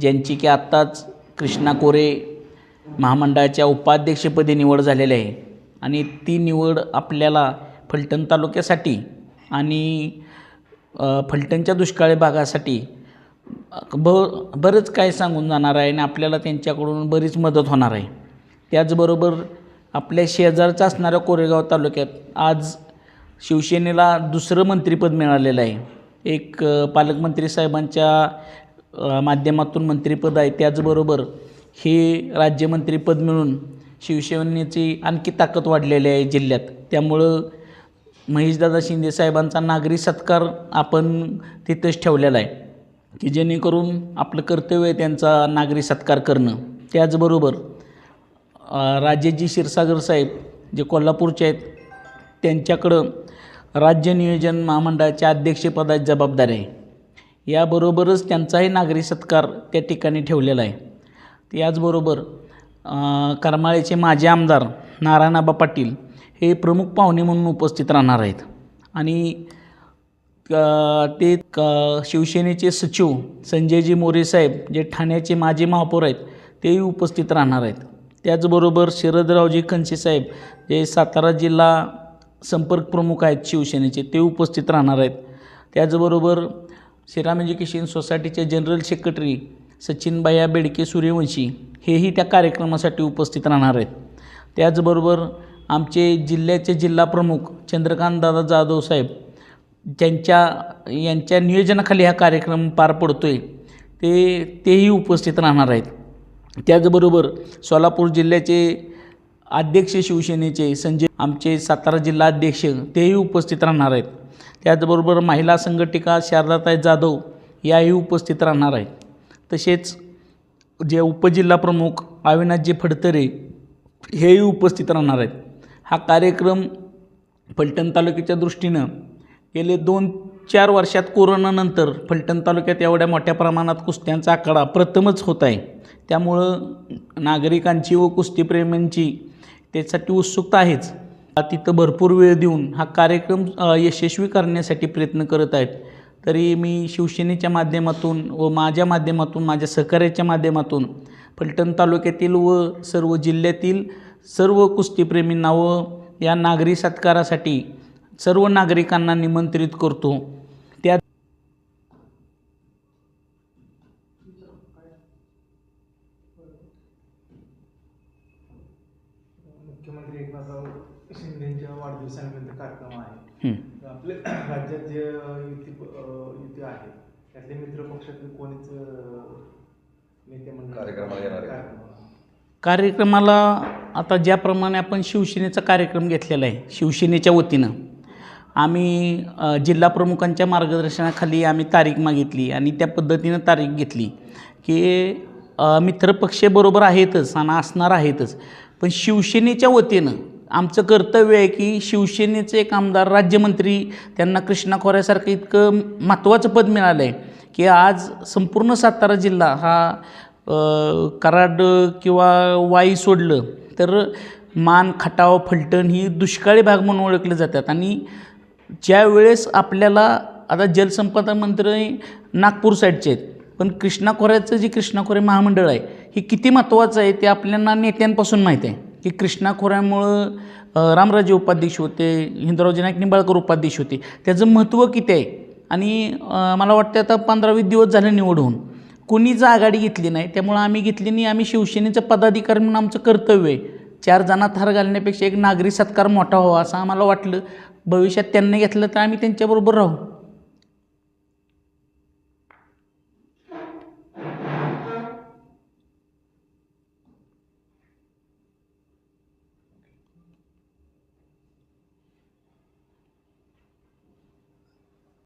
ज्यांची की आत्ताच कृष्णा कोरे महामंडळाच्या उपाध्यक्षपदी निवड झालेली आहे. आणि ती निवड आपल्याला फलटण तालुक्यासाठी आणि फलटणच्या दुष्काळी भागासाठी ब बरंच काय सांगून जाणार आहे आणि आपल्याला त्यांच्याकडून बरीच मदत होणार आहे. त्याचबरोबर आपल्या शेजारचा असणाऱ्या कोरेगाव तालुक्यात आज शिवसेनेला दुसरं मंत्रिपद मिळालेलं आहे. एक पालकमंत्री साहेबांच्या माध्यमातून मंत्रिपद आहे. त्याचबरोबर हे राज्यमंत्रीपद मिळून शिवसेनेची आणखी ताकद वाढलेली आहे जिल्ह्यात. त्यामुळं महेशदादा शिंदे साहेबांचा नागरी सत्कार आपण तिथंच ठेवलेला आहे की जेणेकरून आपलं कर्तव्य आहे त्यांचा नागरी सत्कार करणं. त्याचबरोबर राजेजी क्षीरसागर साहेब जे कोल्हापूरचे आहेत त्यांच्याकडं राज्य नियोजन महामंडळाच्या अध्यक्षपदाची जबाबदारी आहे. याबरोबरच त्यांचाही नागरी सत्कार त्या ठिकाणी ठेवलेला आहे. त्याचबरोबर करमाळ्याचे माजी आमदार नारायणाबा पाटील हे प्रमुख पाहुणे म्हणून उपस्थित राहणार आहेत. आणि ते क शिवसेनेचे सचिव संजयजी मोरे साहेब जे ठाण्याचे माजी महापौर आहेत तेही उपस्थित राहणार आहेत. त्याचबरोबर शरदरावजी खनसे साहेब जे सातारा जिल्हा संपर्क प्रमुख आहेत शिवसेनेचे ते उपस्थित राहणार आहेत. त्याचबरोबर श्रीराम एज्युकेशन सोसायटीचे जनरल सेक्रेटरी सचिनबाया बेडके सूर्यवंशी हेही त्या कार्यक्रमासाठी उपस्थित राहणार आहेत. त्याचबरोबर आमचे जिल्ह्याचे जिल्हा प्रमुख चंद्रकांत दादा जाधव साहेब त्यांच्या यांच्या नियोजनाखाली हा कार्यक्रम पार पडतो आहे ते तेही उपस्थित राहणार आहेत. त्याचबरोबर सोलापूर जिल्ह्याचे अध्यक्ष शिवसेनेचे संजय आमचे सातारा जिल्हा अध्यक्ष तेही उपस्थित राहणार आहेत. त्याचबरोबर महिला संघटिका शारदाताई जाधव याही उपस्थित राहणार आहेत. तसेच जे उपजिल्हा प्रमुख अविनाशजी फडतरे हेही उपस्थित राहणार आहेत. हा कार्यक्रम फलटण तालुक्याच्या दृष्टीनं गेले दोन चार वर्षात कोरोनानंतर फलटण तालुक्यात एवढ्या मोठ्या प्रमाणात कुस्त्यांचा आकडा प्रथमच होत आहे. त्यामुळं नागरिकांची व कुस्तीप्रेमींची त्यासाठी उत्सुकता आहेच. तिथं भरपूर वेळ देऊन हा कार्यक्रम यशस्वी करण्यासाठी प्रयत्न करत आहेत. तरी मी शिवसेनेच्या माध्यमातून व माझ्या माध्यमातून माझ्या सहकार्याच्या माध्यमातून फलटण तालुक्यातील व सर्व जिल्ह्यातील सर्व कुस्तीप्रेमींना व या नागरी सत्कारासाठी सर्व नागरिकांना निमंत्रित करतो. शिंदेच्या वाढदिवसानिमित्त कार्यक्रम आहे. आपले राज्यात जे युती युती आहे त्यातले मित्र पक्षातले कोणीच नेते मंडळ कार्यक्रमाला येणार आहे. कार्यक्रमाला. कार्यक्रमाला आता ज्याप्रमाणे आपण शिवसेनेचा कार्यक्रम घेतलेला आहे शिवसेनेच्या वतीनं आम्ही जिल्हा प्रमुखांच्या मार्गदर्शनाखाली आम्ही तारीख मागितली आणि त्या पद्धतीनं तारीख घेतली की मित्रपक्ष बरोबर आहेतच आणि असणार आहेतच पण शिवसेनेच्या वतीनं आमचं कर्तव्य आहे की शिवसेनेचे एक आमदार राज्यमंत्री त्यांना कृष्णा खोऱ्यासारखं इतकं महत्त्वाचं पद मिळालं आहे की आज संपूर्ण सातारा जिल्हा हा कराड किंवा वाई सोडलं तर मान खटाव फलटण ही दुष्काळी भाग म्हणून ओळखले जातात. आणि ज्या वेळेस आपल्याला आता जलसंपदा मंत्री नागपूर साईडचे आहेत पण कृष्णा खोऱ्याचं जे कृष्णा खोरे महामंडळ आहे हे किती महत्त्वाचं आहे ते आपल्याला नेत्यांपासून माहीत आहे. की कृष्णा खोऱ्यामुळं रामराजे उपाध्यक्ष होते हिंदरावजी नाईक निंबाळकर उपाध्यक्ष होते. त्याचं महत्त्व किती आहे? आणि मला वाटतं आता पंधरावीस दिवस झाले निवडून कोणीच आघाडी घेतली नाही त्यामुळं आम्ही घेतली नाही. आम्ही शिवसेनेचं पदाधिकारी म्हणून आमचं कर्तव्य आहे. चार जणात हार घालण्यापेक्षा एक नागरी सत्कार मोठा व्हावा असं आम्हाला वाटलं. भविष्यात त्यांनी घेतलं तर आम्ही त्यांच्याबरोबर राहू.